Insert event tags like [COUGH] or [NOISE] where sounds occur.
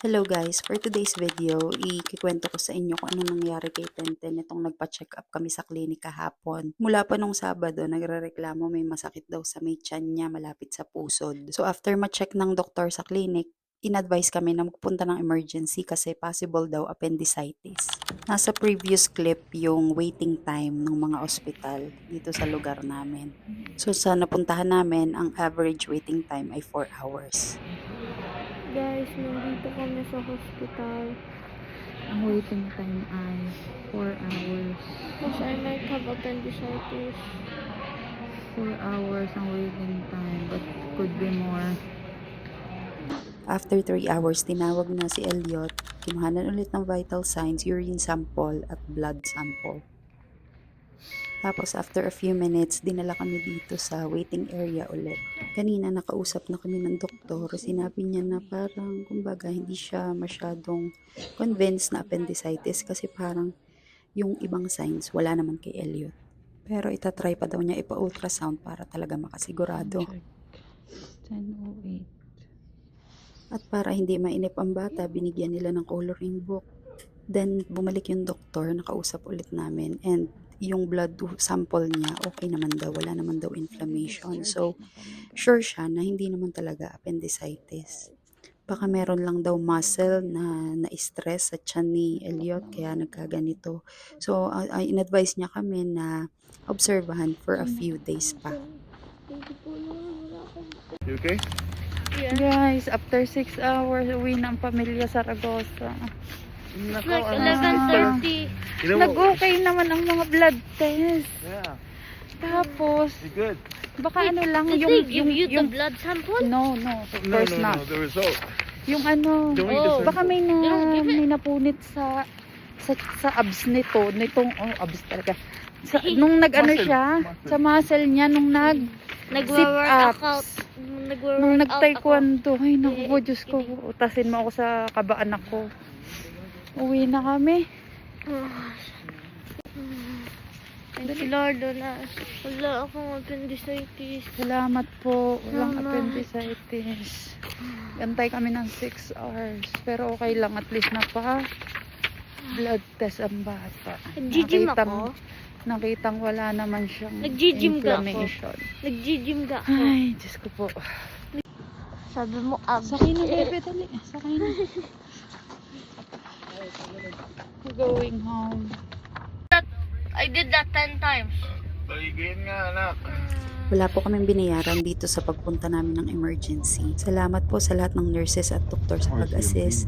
Hello guys, for today's video, ikikwento ko sa inyo kung ano nangyari kay Tenten itong nagpa-check up kami sa klinik kahapon. Mula pa nung Sabado, nagrereklamo may masakit daw sa may tiyan niya malapit sa pusod. So after ma-check ng doktor sa klinik, in-advise kami na magpunta ng emergency kasi possible daw appendicitis. Nasa previous clip yung waiting time ng mga ospital dito sa lugar namin. So sa napuntahan namin, ang average waiting time ay 4 hours. Guys, nandito kami sa hospital. Ang waiting time ay 4 hours. Kasi I might have appendicitis. 4 hours ang waiting time, but could be more. After 3 hours, tinawag na si Elliot. Kinuhanan ulit ng vital signs, urine sample at blood sample. Tapos after a few minutes, dinala kami dito sa waiting area ulit. Kanina nakausap na kami ng doktor. Sinabi niya na parang, kumbaga, hindi siya masyadong convinced na appendicitis kasi parang yung ibang signs wala naman kay Elliot. Pero itatry pa daw niya ipa-ultrasound para talaga makasigurado. Check. 10.08. At para hindi mainip ang bata, binigyan nila ng coloring book. Then, bumalik yung doktor, nakausap ulit namin. And yung blood sample niya, okay naman daw. Wala naman daw inflammation. So, sure siya na hindi naman talaga appendicitis. Baka meron lang daw muscle na na-stress sa tiyan ni Elliot, kaya nagkaganito. So, uh, uh, in-advise niya kami na obserbahan for a few days pa. You okay? Yeah. Guys, after 6 hours, uwi na ang pamilya Saragosa. It's Nako, like ano? 11.30. Nag-okay naman ang mga blood test. Yeah, Tapos, you're good. baka ano lang, Did yung, they give yung, you yung, the blood sample? no, no, of No, course no, not. no, the result. Yung ano, Don't eat Oh. baka may na, They don't give it. may napunit sa, sa, sa abs nito, nitong, oh, abs talaga. Sa, nung nag-ano Muscle, siya, muscle. sa muscle niya, nung nag, Nagwa-workout. Sit-ups. Nagwa-workout nung nag-taekwondo, ay naku po, Diyos ko, utasin mo ako sa kabaan ako. Uwi na kami. Thank you Lord. Wala, wala akong appendicitis. Salamat po, walang Mama. appendicitis. Gantay kami ng 6 hours, pero okay lang, at least na pa blood test ang bata. Nag-gym ako. Nakitang wala naman siyang Nag-gym ka ako. Nag-gym ka ako. Ay, Diyos ko po. Sabi mo, abs. Sakay na, bebe, dali. Sakay na. [LAUGHS] We're going home. I did that 10 times. Baligin nga, anak. Wala po kaming binayaran dito sa pagpunta namin ng emergency. Salamat po sa lahat ng nurses at doktor sa pag-assist.